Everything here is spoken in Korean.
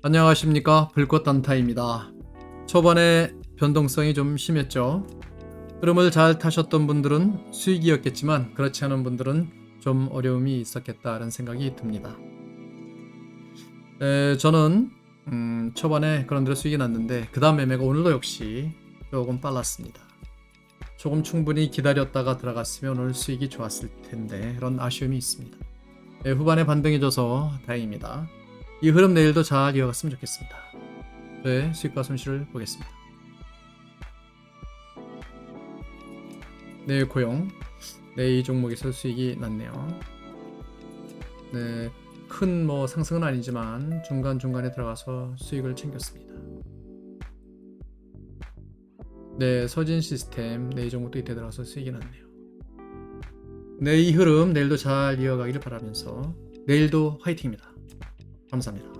안녕하십니까 불꽃단타입니다. 초반에 변동성이 좀 심했죠. 흐름을 잘 타셨던 분들은 수익이었겠지만 그렇지 않은 분들은 좀 어려움이 있었겠다는 생각이 듭니다. 에, 저는 음, 초반에 그런 대로 수익이 났는데 그 다음 매매가 오늘도 역시 조금 빨랐습니다. 조금 충분히 기다렸다가 들어갔으면 오늘 수익이 좋았을 텐데 그런 아쉬움이 있습니다. 에, 후반에 반등해줘서 다행입니다. 이 흐름 내일도 잘 이어갔으면 좋겠습니다. 네, 수익과 손실을 보겠습니다. 네, 고용. 네, 이 종목에서 수익이 났네요. 네, 큰 뭐 상승은 아니지만 중간중간에 들어가서 수익을 챙겼습니다. 네, 서진 시스템. 네, 이 종목도 이때 들어가서 수익이 났네요. 네, 이 흐름 내일도 잘 이어가기를 바라면서 내일도 화이팅입니다. 감사합니다.